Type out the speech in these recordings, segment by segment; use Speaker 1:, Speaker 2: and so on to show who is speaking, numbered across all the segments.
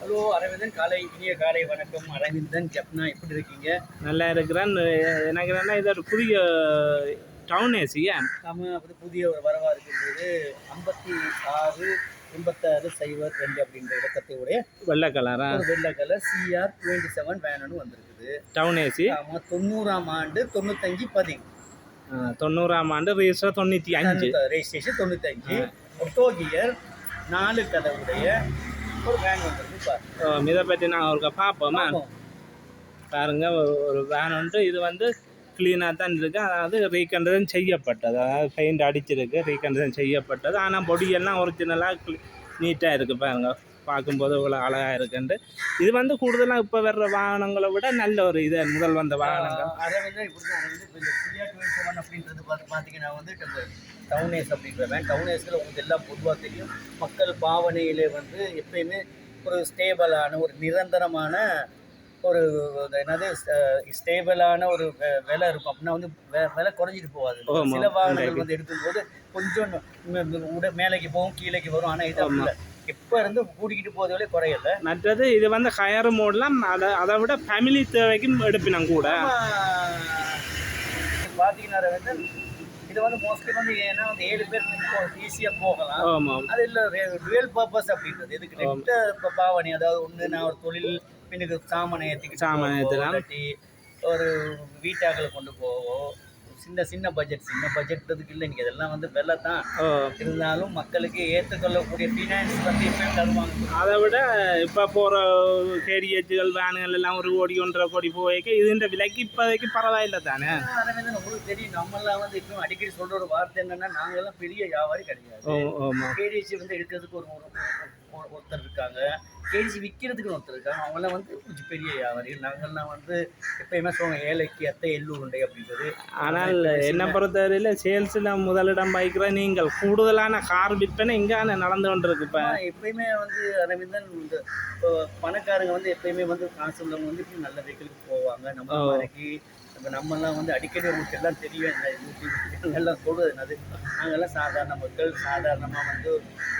Speaker 1: Hello Aravindan காலை இனிய காலை வணக்கம். அரவிந்தன் ஜப்னா எப்படி இருக்கீங்க?
Speaker 2: நல்லா இருக்கிறேன். எனக்கு என்னன்னா இது ஒரு புதிய டவுன் ஏசியா
Speaker 1: நாம வந்து புதிய ஒரு வரவா இருக்கின்றது ஐம்பத்தி ஆறு எண்பத்தாறு சைபர் ரெண்டு அப்படின்ற இலக்கத்தையுடைய
Speaker 2: வெள்ளை கலரா
Speaker 1: வெள்ளை colour CR twenty seven van வந்திருக்குது.
Speaker 2: டவுன் ஏசி
Speaker 1: ஆமா தொண்ணூறாம் ஆண்டு தொண்ணூத்தஞ்சு பதிவு
Speaker 2: தொண்ணூறாம் ஆண்டு ரிஜிஸ்டர் தொண்ணூற்றி அஞ்சு.
Speaker 1: ரெஜிஸ்ட்ரேஷன் தொண்ணூத்தஞ்சு. ஒட்டோ கியர் நாலு கதவுடைய ஒரு வேன் வந்துருக்கு
Speaker 2: இதை பற்றி நான் ஒரு பார்ப்போமா?
Speaker 1: பார்ப்போம்.
Speaker 2: பாருங்க ஒரு- வேன் வந்து இது வந்து க்ளீனாக தான் இருக்குது அதாவது ரீகண்டதன் செய்யப்பட்டது. அதாவது பெயிண்ட் அடிச்சிருக்கு ரீகண்டதன் செய்யப்பட்டது. ஆனால் பொடியெல்லாம் ஒரிஜினலாக நீட்டாக இருக்குது பாருங்க. பார்க்கும்போது இவ்வளோ அழகாக இருக்குன்ட்டு. இது வந்து கூடுதலாக இப்போ வர்ற வாகனங்களை விட நல்ல ஒரு இது முதல் வந்த வாகனங்கள்.
Speaker 1: டுவெண்ட்டி செவன் அப்படின்றது பார்த்து பார்த்தீங்கன்னா வந்து டவுனேஸ் அப்படின்றவன் டவுனேஸில் உங்களுக்கு எல்லாம் பொதுவாக தெரியும். மக்கள் பாவனையிலே வந்து எப்பயுமே ஒரு ஸ்டேபிளான ஒரு நிரந்தரமான ஒரு அது என்னது ஸ்டேபிளான ஒரு விலை இருக்கும். அப்படின்னா வந்து விலை குறைஞ்சிட்டு போகாது. சில வாகனங்கள் வந்து எடுக்கும்போது கொஞ்சம் உட மேலேக்கு போகும் கீழேக்கு வரும். ஆனால் இது அப்படி இல்லை எப்போ இருந்து கூட்டிக்கிட்டு போகிறதே குறையல
Speaker 2: மற்றது இது வந்து ஹயர் மோட்லாம் அதை அதை விட ஃபேமிலி தேவைக்கும் எடுப்பினோம் கூட.
Speaker 1: பார்த்தீங்கன்னா வந்து இது வந்து மோஸ்ட்லி வந்து ஏன்னா வந்து ஏழு பேர் ஈஸியாக போகலாம்.
Speaker 2: ஆமாம்
Speaker 1: அது இல்லை ரியல் பர்பஸ் அப்படின்றது. இதுக்கு ரெட்ட இப்போ பாவனை அதாவது ஒன்று நான் ஒரு தொழில் பின்னுக்கு சாமானை ஏற்றிக்கிட்டு
Speaker 2: சாமானை.
Speaker 1: இல்லாட்டி ஒரு வீட்டாக்களை கொண்டு போவோம். சின்ன சின்ன பட்ஜெட் சின்ன பட்ஜெட்றதுக்கு இல்லை. இன்றைக்கி இதெல்லாம் வந்து வெலை தான். இருந்தாலும் மக்களுக்கு ஏற்றுக்கொள்ளக்கூடிய ஃபினான்ஸ் வந்து எப்பயும் தருவாங்க.
Speaker 2: அதை விட இப்போ போகிற கேரியேஜுகள் வேனுகள் எல்லாம் ஒரு கோடி ஒன்றரை கோடி போய்க்கு இதுன்ற விலைக்கு இப்போதைக்கு பரவாயில்லை தானே?
Speaker 1: அரவிந்தன் உங்களுக்கு தெரியும். நம்மளாம் வந்து இப்போ அடிக்கடி சொல்ற ஒரு வார்த்தை என்னன்னா நாங்கெல்லாம் பெரிய வியாபாரி கிடையாது. கேடிசி வந்து எடுக்கிறதுக்கு ஒரு- ஒருத்தர் இருக்காங்க. கேடிசி விற்கிறதுக்கு ஒருத்தர் இருக்காங்க. அவங்களாம் வந்து கொஞ்சம் பெரிய வியாபாரிகள் நாங்கள்லாம் வந்து எப்பயுமே சொல்லுவாங்க ஏழைக்கு அத்தை எள்ளூருண்டை அப்படின்றது.
Speaker 2: ஆனால் என்னை பொறுத்தவரையில் சேல்ஸில் முதலிடம் வைக்கிற நீங்கள் கூடுதலான கார் விற்பனை இங்கே நடந்து கொண்டிருக்கு இப்போ.
Speaker 1: எப்பயுமே வந்து அரவிந்தன் இந்த இப்போ பணக்காரங்க வந்து எப்பயுமே வந்து காசு உள்ளவங்க வந்து இப்படி நல்ல வெஹிக்கிளுக்கு போவாங்க. நம்ம
Speaker 2: ஓ.
Speaker 1: இப்போ நம்மலாம் வந்து அடிக்கடி உங்களுக்கு எல்லாம் தெரியும். எல்லாம் சொல்றது என்னது? நாங்கெல்லாம் சாதாரண மக்கள் சாதாரணமாக வந்து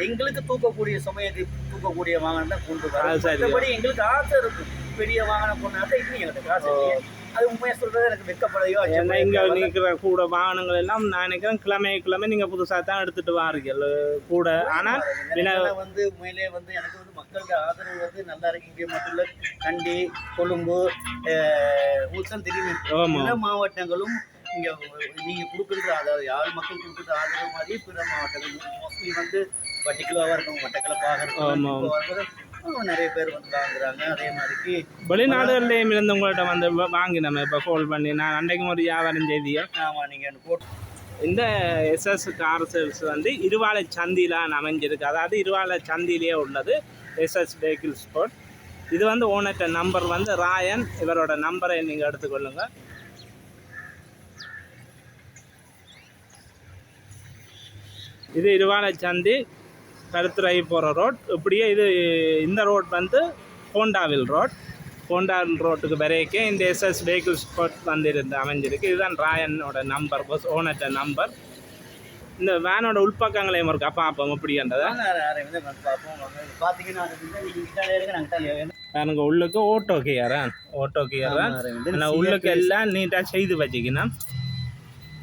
Speaker 1: எங்களுக்கு தூக்கக்கூடிய சுமையை தூக்கக்கூடிய வாகனம் தான் கொண்டு வரோம். மற்றபடி எங்களுக்கு ஆசை இருக்கும். பெரிய வாகனம் கொண்டாட இன்னும் எங்களுக்கு இல்லையே. அது உண்மையாக சொல்றது எனக்கு வெக்கப்படையோ
Speaker 2: ஏன்னா இங்கே நிற்கிற கூட வாகனங்கள் எல்லாம் நான் நினைக்கிறேன் கிழமை கிழமை நீங்கள் புதுசாக தான் எடுத்துகிட்டு வாரீர்கள் கூட. ஆனால்
Speaker 1: வந்து உண்மையிலே வந்து எனக்கு வந்து மக்களுக்கு ஆதரவு வந்து நல்லா இருக்கு. இங்கே மட்டும் இல்லை கண்டி கொழும்பு ஊத்தம் எல்லா மாவட்டங்களும் இங்கே நீங்கள் கொடுக்குற அதாவது யார் மக்கள் கொடுக்குற ஆதரவு மாதிரி பிற மாவட்டங்கள் மோஸ்ட்லி வந்து பர்டிகுலராக இருக்கும் மட்டக்களப்பாக. இருக்கும் நிறைய பேர் வந்து வாங்குறாங்க. அதே மாதிரிக்கு
Speaker 2: வெளிநாடுகள்லேயும் இருந்து உங்கள்கிட்ட வந்து வாங்கி நம்ம இப்போ கால் பண்ணி நான் அன்றைக்கு ஒரு வியாபாரம் செய்தியோ?
Speaker 1: ஆமாம் நீங்கள் போட்டு
Speaker 2: இந்த எஸ்எஸ் கார் சேல்ஸ் வந்து இருவாளை சந்தியில் அமைஞ்சிருக்கு. அதாவது இருவாளை சந்தியிலே உள்ளது எஸ்எஸ் வெஹிக்கிள் ஸ்போர்ட் இது வந்து ஓனர்ட்ட நம்பர் வந்து ராயன். இவரோட நம்பரை நீங்கள் எடுத்துக்கொள்ளுங்க. இது இருவாளை சந்தி. கருத்துறை போகிற ரோட் இப்படியே இது இந்த ரோட் வந்து ஹோண்டாவில் ரோட் ஹோண்டாவில் ரோட்டுக்கு வரைக்கும் இந்த எஸ்எஸ் வெஹிக்கிள் ஸ்பாட் வந்து இருந்து அமைஞ்சிருக்கு. இதுதான் ராயனோட நம்பர் பஸ் ஓனர்ட்ட நம்பர் இந்த வேனோட உள்பக்கங்களையும் இருக்கா பார்ப்போம் எப்படின்றதா. எனக்கு உள்ளுக்கு ஓட்டோ கியரன் ஓட்டோ கியரன் ஆனால் உள்ளுக்கு எல்லாம் நீட்டாக செய்து வச்சுக்கணும்.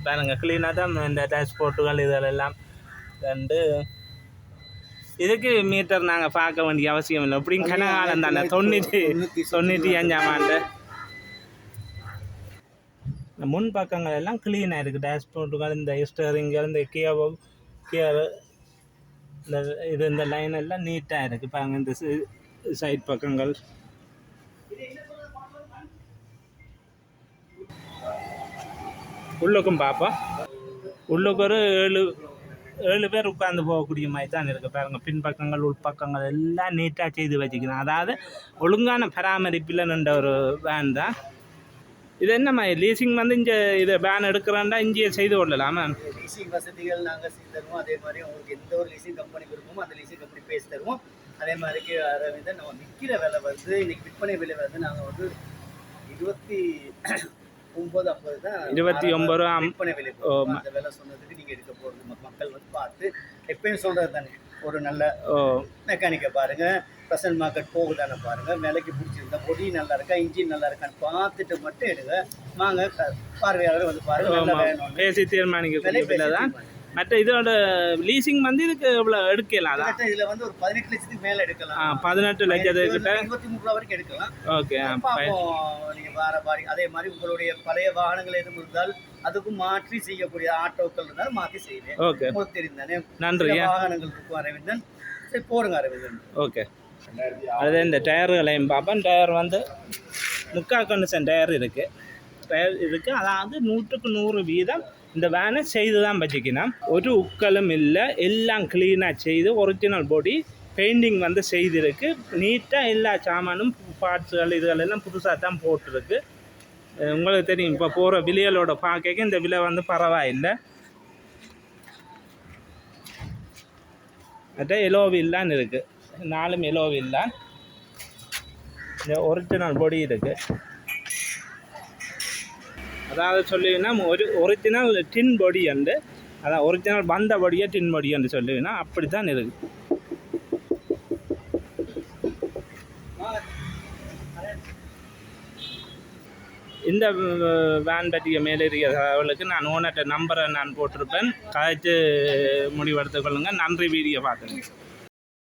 Speaker 2: பாருங்க க்ளீனாக தான் இந்த டேஷ்போர்ட்டுகள் இதெல்லாம். ரெண்டு இதுக்கு மீட்டர் நாங்கள் பார்க்க வேண்டிய அவசியம் இல்லை? எப்படியும் கனகாலம் தானே. தொண்ணூற்றி தொண்ணூற்றி அஞ்சாம் ஆண்டு. இந்த முன் பக்கங்கள் எல்லாம் க்ளீனாக இருக்குது. டேஷ்போர்ட்டுகள் இந்த ஸ்டரிங்கள் இந்த கியர் கியர் இந்த இது இந்த லைன் எல்லாம் நீட்டாக இருக்குது பாருங்க இந்த சைட் பக்கங்கள். உள்ளுக்கும் பார்ப்போம் உள்ளுக்கு ஒரு ஏழு ஏழு பேர் உட்காந்து போகக்கூடிய மாதிரி தான் இருக்குது பாருங்கள் பின்பக்கங்கள் உள்பக்கங்கள் எல்லாம் நீட்டாக செய்து வச்சுக்கணும். அதாவது ஒழுங்கான பராமரிப்பில் நின்ற ஒரு வேன் தான். இது என்ன மாதிரி? லீசிங் வந்து இங்கே இதை வேன் எடுக்கிறாண்டா இங்கேயே செய்து கொள்ளலாமா?
Speaker 1: லீசிங் வசதிகள் நாங்கள் செய்து தருவோம். அதே மாதிரி உங்களுக்கு எந்த ஒரு லீசிங் கம்பெனி விருப்பமோ அந்த லீசிங் கம்பெனி பேசி தருவோம். அதே மாதிரிக்கு அரவிந்தன் நம்ம விற்கிற விலை வந்து இன்னைக்கு விற்பனை விலை வந்து நாங்கள் வந்து இருபத்தி ஒம்பது ஐம்பது தான்
Speaker 2: இருபத்தி ஒன்பது ரூபா
Speaker 1: விற்பனை விலை. அந்த விலை சொன்னதுக்கு நீங்கள் எடுக்க போகிறது மக்கள் வந்து பார்த்து எப்பயும் சொல்கிறது தானே. ஒரு நல்ல மெக்கானிக்கை பாருங்கள் ப்ரெசன்ட் மார்க்கெட் போகுதான்னு பாருங்கள் விலைக்கு பிடிச்சிருந்தா பொடி நல்லா இருக்கா இன்ஜின் நல்லா இருக்கான்னு பார்த்துட்டு மட்டும் எடுங்க. வாங்க பார்வையாளர் வந்து பாருங்க நல்லா
Speaker 2: ஆமாம்
Speaker 1: வேணும்னு.
Speaker 2: பேசி
Speaker 1: விலை
Speaker 2: தான் மற்ற இதோட லீசிங் வந்து இதுக்கு இவ்வளோ எடுக்கலாம் அதான்.
Speaker 1: இதுல வந்து ஒரு பதினெட்டு லட்சத்துக்கு மேல எடுக்கலாம்.
Speaker 2: பதினெட்டு லட்சத்துக்கிட்ட
Speaker 1: இருபத்தி மூணு ரூபா வரைக்கும் எடுக்கலாம்.
Speaker 2: ஓகே ஆ ப-
Speaker 1: பார்ப்போம் நீங்க வார பாரி அதே மாதிரி உங்களுடைய பழைய வாகனங்கள் எதுவும் இருந்தால் அதுக்கும் மாற்றி செய்யக்கூடிய ஆட்டோக்கள் இருந்தால் மாற்றி செய்வேன்.
Speaker 2: ஓகே.
Speaker 1: உங்களுக்கு தெரியும் தானே
Speaker 2: நன்றி
Speaker 1: வாகனங்கள் இருக்கும் அரவிந்தன். சரி போடுங்க அரவிந்தன்.
Speaker 2: ஓகே. அது இந்த டயர்களையும் பார்ப்பேன் டயர் வந்து முக்கால் கண்டிஷன் டயர் இருக்குது டயர் இருக்குது அதாவது நூற்றுக்கு நூறு வீதம் இந்த வேனை செய்து தான் வச்சுக்கணும். ஒரு உக்கலும் இல்லை எல்லாம் க்ளீனாக செய்து ஒரிஜினல் பாடி பெயிண்டிங் வந்து செய்திருக்கு. நீட்டாக எல்லா சாமானும் பார்ட்ஸுகள் இதுகள் எல்லாம் புதுசாக தான் போட்டிருக்கு. உங்களுக்கு தெரியும் இப்போ போகிற விலைகளோட பார்க்க இந்த விலை வந்து பரவாயில்லை. மற்ற எலோவில்லான் இருக்குது நாலும் எலோவில்லான் இந்த ஒரிஜினல் பொடி இருக்குது அதாவது சொல்லுவீங்கன்னா ஒரு ஒரிஜினல் டின் பொடி அண்டு அதான் ஒரிஜினல் வந்த பொடியே டின் பொடி என்று சொல்லுவீங்கன்னா அப்படி தான் இருக்குது இந்த வேன் பற்றிய மேலேறிய தகவலுக்கு நான் ஓனர்கிட்ட நம்பரை நான் போட்டிருப்பேன். கழித்து முடிவெடுத்துக் கொள்ளுங்கள் நன்றி வீடியோ பார்த்துங்க